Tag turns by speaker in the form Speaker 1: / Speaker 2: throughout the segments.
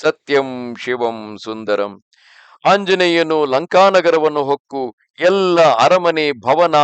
Speaker 1: ಸತ್ಯಂ ಶಿವಂ ಸುಂದರಂ. ಆಂಜನೇಯನು ಲಂಕಾನಗರವನ್ನು ಹೊಕ್ಕು ಎಲ್ಲ ಅರಮನೆ, ಭವನ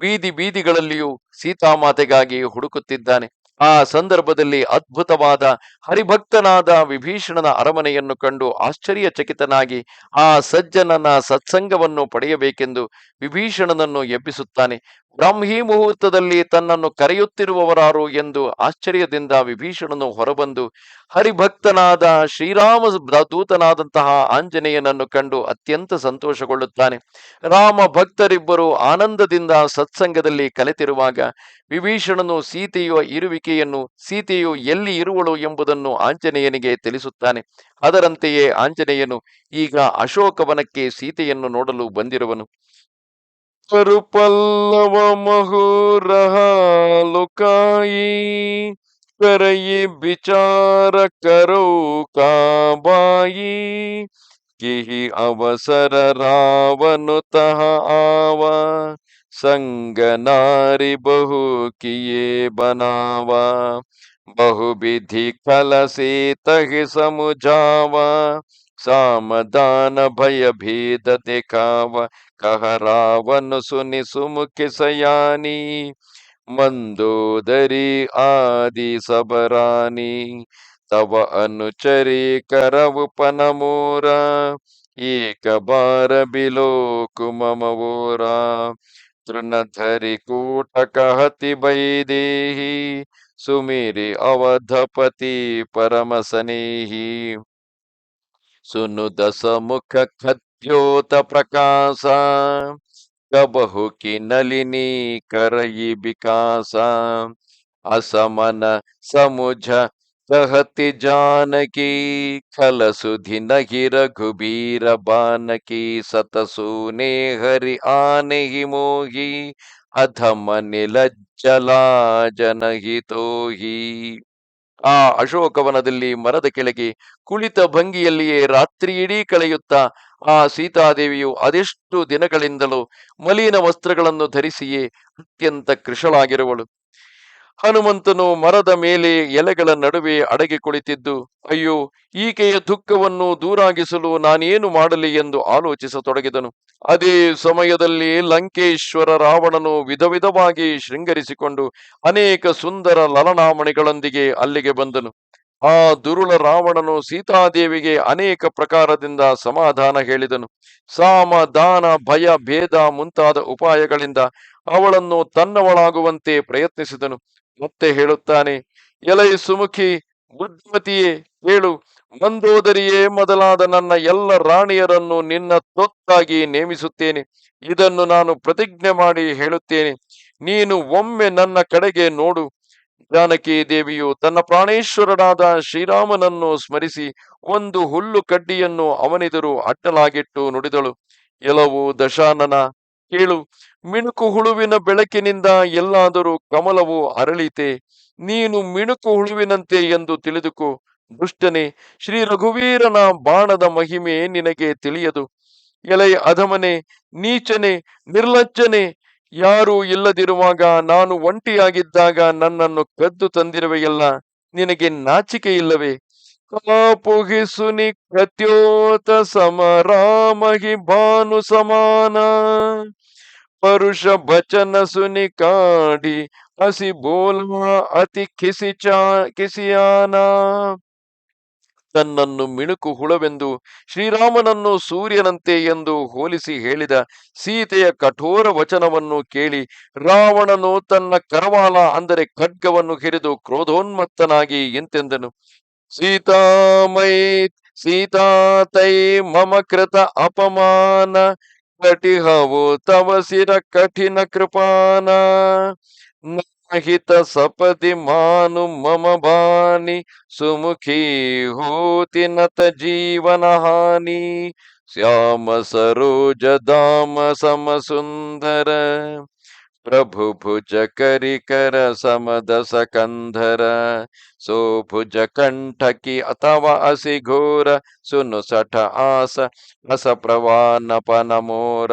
Speaker 1: ಬೀದಿ ಬೀದಿಗಳಲ್ಲಿಯೂ ಸೀತಾಮಾತೆಗಾಗಿ ಹುಡುಕುತ್ತಿದ್ದಾನೆ. ಆ ಸಂದರ್ಭದಲ್ಲಿ ಅದ್ಭುತವಾದ ಹರಿಭಕ್ತನಾದ ವಿಭೀಷಣನ ಅರಮನೆಯನ್ನು ಕಂಡು ಆಶ್ಚರ್ಯಚಕಿತನಾಗಿ ಆ ಸಜ್ಜನನ ಸತ್ಸಂಗವನ್ನು ಪಡೆಯಬೇಕೆಂದು ವಿಭೀಷಣನನ್ನು ಎಬ್ಬಿಸುತ್ತಾನೆ ಬ್ರಾಹ್ಮಿ ಮುಹೂರ್ತದಲ್ಲಿ ತನ್ನನ್ನು ಕರೆಯುತ್ತಿರುವವರಾರು ಎಂದು ಆಶ್ಚರ್ಯದಿಂದ ವಿಭೀಷಣನು ಹೊರಬಂದು, ಹರಿಭಕ್ತನಾದ ಶ್ರೀರಾಮ ದೂತನಾದಂತಹ ಆಂಜನೇಯನನ್ನು ಕಂಡು ಅತ್ಯಂತ ಸಂತೋಷಗೊಳ್ಳುತ್ತಾನೆ. ರಾಮ ಭಕ್ತರಿಬ್ಬರು ಆನಂದದಿಂದ ಸತ್ಸಂಗದಲ್ಲಿ ಕಲೆತಿರುವಾಗ ವಿಭೀಷಣನು ಸೀತೆಯ ಇರುವಿಕೆಯನ್ನು, ಸೀತೆಯು ಎಲ್ಲಿ ಇರುವಳು ಎಂಬುದನ್ನು ಆಂಜನೇಯನಿಗೆ ತಿಳಿಸುತ್ತಾನೆ. ಅದರಂತೆಯೇ ಆಂಜನೇಯನು ಈಗ ಅಶೋಕವನಕ್ಕೆ ಸೀತೆಯನ್ನು ನೋಡಲು ಬಂದಿರುವನು. परुपल्लवमहोरः कर ये विचार करो का बाई कि अवसर तह आवा संग नारी बहु किए बनावा बहु विधि कल से तह समुझावा ಸಾಮದಾನ ಭಯ ಭೇದ ದಿಖಾವ, ಕಹ ಸುನಿಸು ಮುಖಿಸಯಾನಿ ಮಂದೋದರಿ ಆದಿ ಸಬರಾನಿ, ತವ ಅನುಚರಿ ಕರವು ಪನಮೋರ, ಏಕ ಬಾರ ಬಿಲೋಕು ಮಮವೋರ ತೃಣಧರಿ ಕೂಟ ಕಹತಿ ಬೈದೇಹಿ, ಸುಮಿರಿ ಅವಧಪತಿ ಪರಮ ಸನೇಹಿ. सुनुदसमुख खद्योत प्रकाश। कबहु की नलिनी करई विकास। असमन समुझ कहति जानकी। खल सुधि नही रघुबीर बान की सतसूने हरि आन ही मोही। अधम निलज्जला जनहितो ही ಆ ಅಶೋಕವನದಲ್ಲಿ ಮರದ ಕೆಳಗೆ ಕುಳಿತ ಭಂಗಿಯಲ್ಲಿಯೇ ರಾತ್ರಿಯಿಡೀ ಕಳೆಯುತ್ತಾ, ಆ ಸೀತಾದೇವಿಯು ಅದೆಷ್ಟು ದಿನಗಳಿಂದಲೂ ಮಲಿನ ವಸ್ತ್ರಗಳನ್ನು ಧರಿಸಿಯೇ ಅತ್ಯಂತ ಕೃಶಳಾಗಿರುವಳು. ಹನುಮಂತನು ಮರದ ಮೇಲೆ ಎಲೆಗಳ ನಡುವೆ ಅಡಗಿ ಕುಳಿತಿದ್ದು, ಅಯ್ಯೋ, ಈಕೆಯ ದುಃಖವನ್ನು ದೂರಾಗಿಸಲು ನಾನೇನು ಮಾಡಲಿ ಎಂದು ಆಲೋಚಿಸತೊಡಗಿದನು. ಅದೇ ಸಮಯದಲ್ಲಿ ಲಂಕೇಶ್ವರ ರಾವಣನು ವಿಧ ವಿಧವಾಗಿ ಶೃಂಗರಿಸಿಕೊಂಡು ಅನೇಕ ಸುಂದರ ಲಲನಾಮಣಿಗಳೊಂದಿಗೆ ಅಲ್ಲಿಗೆ ಬಂದನು. ಆ ದುರುಳ ರಾವಣನು ಸೀತಾದೇವಿಗೆ ಅನೇಕ ಪ್ರಕಾರದಿಂದ ಸಮಾಧಾನ ಹೇಳಿದನು. ಸಾಮ, ದಾನ, ಭಯ, ಭೇದ ಮುಂತಾದ ಉಪಾಯಗಳಿಂದ ಅವಳನ್ನು ತನ್ನವಳಾಗುವಂತೆ ಪ್ರಯತ್ನಿಸಿದನು. ಮತ್ತೆ ಹೇಳುತ್ತಾನೆ, ಎಲೈ ಸುಮುಖಿ, ಬುದ್ಧಿಮತಿಯೇ ಹೇಳು ಮಂದೋದರಿಯೇ ಮೊದಲಾದ ನನ್ನ ಎಲ್ಲ ರಾಣಿಯರನ್ನು ನಿನ್ನ ತೊತ್ತಾಗಿ ನೇಮಿಸುತ್ತೇನೆ. ಇದನ್ನು ನಾನು ಪ್ರತಿಜ್ಞೆ ಮಾಡಿ ಹೇಳುತ್ತೇನೆ. ನೀನು ಒಮ್ಮೆ ನನ್ನ ಕಡೆಗೆ ನೋಡು. ಜಾನಕಿ ದೇವಿಯು ತನ್ನ ಪ್ರಾಣೇಶ್ವರನಾದ ಶ್ರೀರಾಮನನ್ನು ಸ್ಮರಿಸಿ ಒಂದು ಹುಲ್ಲು ಕಡ್ಡಿಯನ್ನು ಅವನೆದುರು ಅಡ್ಡಲಾಗಿಟ್ಟು ನುಡಿದಳು. ಎಲವು ದಶಾನನ ಕೇಳು ಮಿಣುಕು ಹುಳುವಿನ ಬೆಳಕಿನಿಂದ ಎಲ್ಲಾದರೂ ಕಮಲವು ಅರಳಿತೆ, ನೀನು ಮಿಣುಕು ಹುಳುವಿನಂತೆ ಎಂದು ತಿಳಿದುಕೋ. ದುಷ್ಟನೆ, ಶ್ರೀ ರಘುವೀರನ ಬಾಣದ ಮಹಿಮೆ ನಿನಗೆ ತಿಳಿಯದು. ಎಲೆ ಅಧಮನೆ, ನೀಚನೆ, ನಿರ್ಲಜ್ಜನೆ, ಯಾರೂ ಇಲ್ಲದಿರುವಾಗ ನಾನು ಒಂಟಿಯಾಗಿದ್ದಾಗ ನನ್ನನ್ನು ಕದ್ದು ತಂದಿರುವೆಯಲ್ಲ, ನಿನಗೆ ನಾಚಿಕೆ ಇಲ್ಲವೇ? ಕಾಪುಗಿಸುನಿ ಕತ್ಯೋತ ಸಮರಾಮಹಿ ಭಾನು ಸಮಾನ. ಪರುಷ ಬಚನ ಸುನಿ ಕಾಡಿ, ಹಸಿ ಬೋಲ್ವಾ ಅತಿ ಕಿಸಿಚಾ ಕಿಸಿಯಾನ. ತನ್ನನ್ನು ಮಿಣುಕು ಹುಳವೆಂದು ಶ್ರೀರಾಮನನ್ನು ಸೂರ್ಯನಂತೆ ಎಂದು ಹೋಲಿಸಿ ಹೇಳಿದ ಸೀತೆಯ ಕಠೋರ ವಚನವನ್ನು ಕೇಳಿ ರಾವಣನು ತನ್ನ ಕರವಾಲ, ಅಂದರೆ ಖಡ್ಗವನ್ನು ಹಿರಿದು ಕ್ರೋಧೋನ್ಮತ್ತನಾಗಿ ಎಂತೆಂದನು. ಸೀತಾಮೈ, ಸೀತಾತೈ ಮಮ ಕೃತ ಅಪಮಾನ ಕಟಿಹವು ತವ ಸಿರ ಕಠಿಣ ಕೃಪಾನ. ಹಿತ ಸಪದಿ ಮಾನು ಮಮ ಬಾನಿ ಸುಮುಖಿ ಹೋತಿ ನತ ಜೀವನ ಹಾನಿ. ಶ್ಯಾಮ ಸರೋಜ ಧಾಮ ಸಮ ಸುಂದರ. ಪ್ರಭು ಭುಜ ಕರಿಕರ ಸಮದಸ ಕಂಧರ ಸೋಭುಜ ಕಂಠಕಿ ಅಥವಾ ಅಸಿ ಘೋರ ಸುನು ಸಠ ಆಸ ರಸ ಪ್ರವಾನಪನ ಮೋರ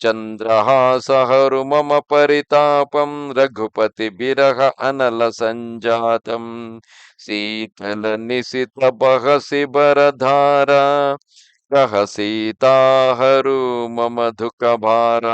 Speaker 1: ಚಂದ್ರಹಾಸ ಹರು ಮಮ ಪರಿತಾಪಂ ರಘುಪತಿ ಬಿರಹ ಅನಲ ಸಂಜಾತಂ ಶೀತಲ ನಿಸಿತ ಬಹಸಿ ಬರಧಾರ ಕಹ ಸೀತಾಹರು ಮಮ ದುಃಖ ಭಾರ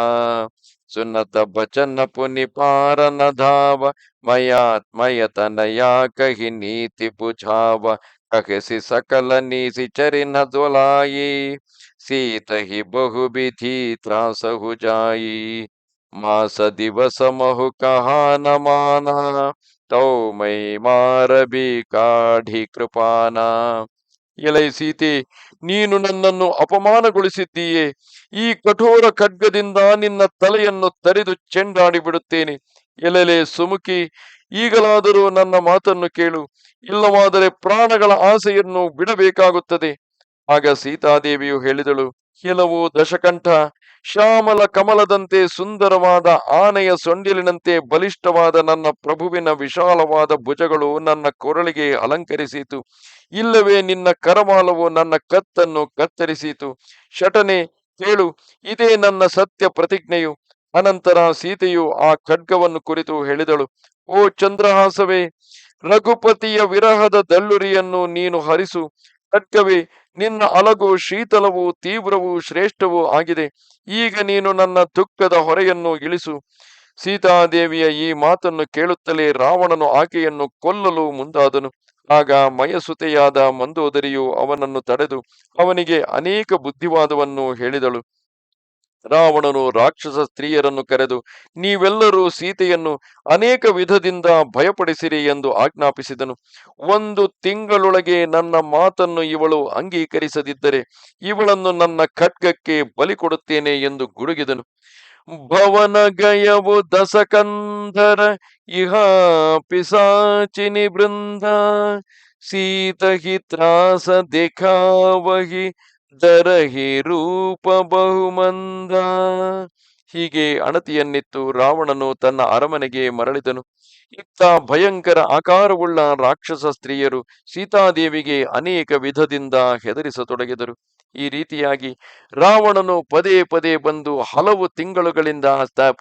Speaker 1: सुनत बचन पुनिपार न धाव, मयात्मयतनया कहि नीति पुछाव कहसि सकल नीति न दोलाई सीत ही बहु विधि त्रास हु जाई। मास दिवस महु कहा न माना तो मई मार भी काढ़ी कृपाना। ಎಲೈ ಸೀತೆ ನೀನು ನನ್ನನ್ನು ಅಪಮಾನಗೊಳಿಸಿದ್ದೀಯೇ, ಈ ಕಠೋರ ಖಡ್ಗದಿಂದ ನಿನ್ನ ತಲೆಯನ್ನು ತರಿದು ಚೆಂಡಾಡಿ ಬಿಡುತ್ತೇನೆ ಎಲೆಲೆ ಸುಮುಖಿ ಈಗಲಾದರೂ ನನ್ನ ಮಾತನ್ನು ಕೇಳು, ಇಲ್ಲವಾದರೆ ಪ್ರಾಣಗಳ ಆಸೆಯನ್ನು ಬಿಡಬೇಕಾಗುತ್ತದೆ. ಆಗ ಸೀತಾದೇವಿಯು ಹೇಳಿದಳು ಕೆಲವು ದಶಕಂಠ. ಶ್ಯಾಮಲ ಕಮಲದಂತೆ ಸುಂದರವಾದ ಆನೆಯ ಸೊಂಡಿಲಿನಂತೆ ಬಲಿಷ್ಠವಾದ ನನ್ನ ಪ್ರಭುವಿನ ವಿಶಾಲವಾದ ಭುಜಗಳು ನನ್ನ ಕೊರಳಿಗೆ ಅಲಂಕರಿಸಿತು. ಇಲ್ಲವೇ ನಿನ್ನ ಕರಮಾಲವು ನನ್ನ ಕತ್ತನ್ನು ಕತ್ತರಿಸಿತು. ಶಟನೆ, ಕೇಳು, ಇದೇ ನನ್ನ ಸತ್ಯ ಪ್ರತಿಜ್ಞೆಯು. ಅನಂತರ ಸೀತೆಯು ಆ ಖಡ್ಗವನ್ನು ಕುರಿತು ಹೇಳಿದಳು. ಓ ಚಂದ್ರಹಾಸವೇ, ರಘುಪತಿಯ ವಿರಹದ ದಳ್ಳುರಿಯನ್ನು ನೀನು ಹರಿಸು. ಖಡ್ಗವೇ ನಿನ್ನ ಅಲಗು ಶೀತಲವೂ ತೀವ್ರವೂ ಶ್ರೇಷ್ಠವೂ ಆಗಿದೆ. ಈಗ ನೀನು ನನ್ನ ದುಃಖದ ಹೊರೆಯನ್ನು ಇಳಿಸು. ಸೀತಾದೇವಿಯ ಈ ಮಾತನ್ನು ಕೇಳುತ್ತಲೇ ರಾವಣನು ಆಕೆಯನ್ನು ಕೊಲ್ಲಲು ಮುಂದಾದನು. ಆಗ ಮಯಸುತೆಯಾದ ಮಂದೋದರಿಯು ಅವನನ್ನು ತಡೆದು ಅವನಿಗೆ ಅನೇಕ ಬುದ್ಧಿವಾದವನ್ನು ಹೇಳಿದಳು. ರಾವಣನು ರಾಕ್ಷಸ ಸ್ತ್ರೀಯರನ್ನು ಕರೆದು, ನೀವೆಲ್ಲರೂ ಸೀತೆಯನ್ನು ಅನೇಕ ವಿಧದಿಂದ ಭಯಪಡಿಸಿರಿ ಎಂದು ಆಜ್ಞಾಪಿಸಿದನು. ಒಂದು ತಿಂಗಳೊಳಗೆ ನನ್ನ ಮಾತನ್ನು ಇವಳು ಅಂಗೀಕರಿಸದಿದ್ದರೆ ಇವಳನ್ನು ನನ್ನ ಖಡ್ಗಕ್ಕೆ ಬಲಿ ಕೊಡುತ್ತೇನೆ ಎಂದು ಗುಡುಗಿದನು. ಭವನ ಗಯವು ದಸಕಂಧರ ಇಹ ಪಿಸಾಚಿನಿ ಬೃಂದ ಸೀತಹಿ ತ್ರಾಸ ದೇಖಾವಹಿ ದರಹಿ ರೂಪ ಬಹುಮಂದ. ಹೀಗೆ ಅಣತಿಯನ್ನಿತ್ತು ರಾವಣನು ತನ್ನ ಅರಮನೆಗೆ ಮರಳಿದನು. ಇತ್ತ ಭಯಂಕರ ಆಕಾರವುಳ್ಳ ರಾಕ್ಷಸ ಸ್ತ್ರೀಯರು ಸೀತಾದೇವಿಗೆ ಅನೇಕ ವಿಧದಿಂದ ಹೆದರಿಸತೊಡಗಿದರು. ಈ ರೀತಿಯಾಗಿ ರಾವಣನು ಪದೇ ಪದೇ ಬಂದು ಹಲವು ತಿಂಗಳುಗಳಿಂದ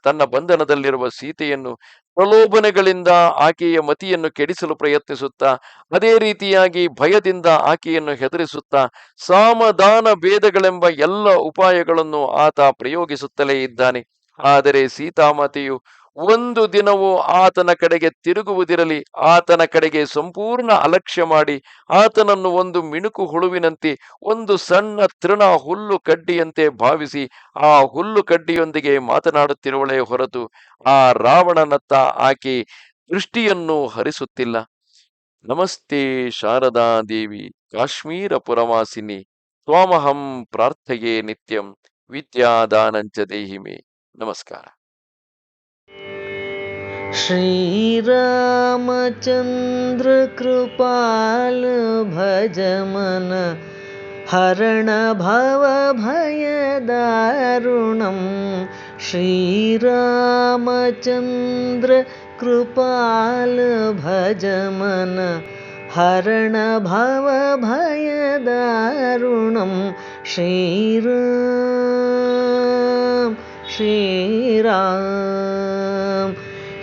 Speaker 1: ತನ್ನ ಬಂಧನದಲ್ಲಿರುವ ಸೀತೆಯನ್ನು ಪ್ರಲೋಭನೆಗಳಿಂದ ಆಕೆಯ ಮತಿಯನ್ನು ಕೆಡಿಸಲು ಪ್ರಯತ್ನಿಸುತ್ತಾ, ಅದೇ ರೀತಿಯಾಗಿ ಭಯದಿಂದ ಆಕೆಯನ್ನು ಹೆದರಿಸುತ್ತಾ, ಸಾಮದಾನ ಭೇದಗಳೆಂಬ ಎಲ್ಲ ಉಪಾಯಗಳನ್ನು ಆತ ಪ್ರಯೋಗಿಸುತ್ತಲೇ ಇದ್ದಾನೆ. ಆದರೆ ಸೀತಾಮಾತೆಯು ಒಂದು ದಿನವೂ ಆತನ ಕಡೆಗೆ ತಿರುಗುವುದಿರಲಿ, ಆತನ ಕಡೆಗೆ ಸಂಪೂರ್ಣ ಅಲಕ್ಷ್ಯ ಮಾಡಿ, ಆತನನ್ನು ಒಂದು ಮಿಣುಕು ಹುಳುವಿನಂತೆ, ಒಂದು ಸಣ್ಣ ತೃಣ ಹುಲ್ಲು ಕಡ್ಡಿಯಂತೆ ಭಾವಿಸಿ, ಆ ಹುಲ್ಲು ಕಡ್ಡಿಯೊಂದಿಗೆ ಮಾತನಾಡುತ್ತಿರುವಳೇ ಹೊರತು ಆ ರಾವಣನತ್ತ ಆಕೆ ದೃಷ್ಟಿಯನ್ನು ಹರಿಸುತ್ತಿಲ್ಲ. ನಮಸ್ತೆ ಶಾರದಾ ದೇವಿ, ಕಾಶ್ಮೀರ ಪುರವಾಸಿನಿ, ತ್ವಾಮಹಂ ಪ್ರಾರ್ಥೆಯೇ ನಿತ್ಯಂ, ವಿದ್ಯಾದಾನಂಚ ದೇಹಿಮೆ. ನಮಸ್ಕಾರ.
Speaker 2: श्रीरामचन्द्रकृपाल भजमन हरणभवभयदारुणं श्रीरामचन्द्रकृपाल भजमन हरणभवभयदारुणं कृपाल श्रीराम।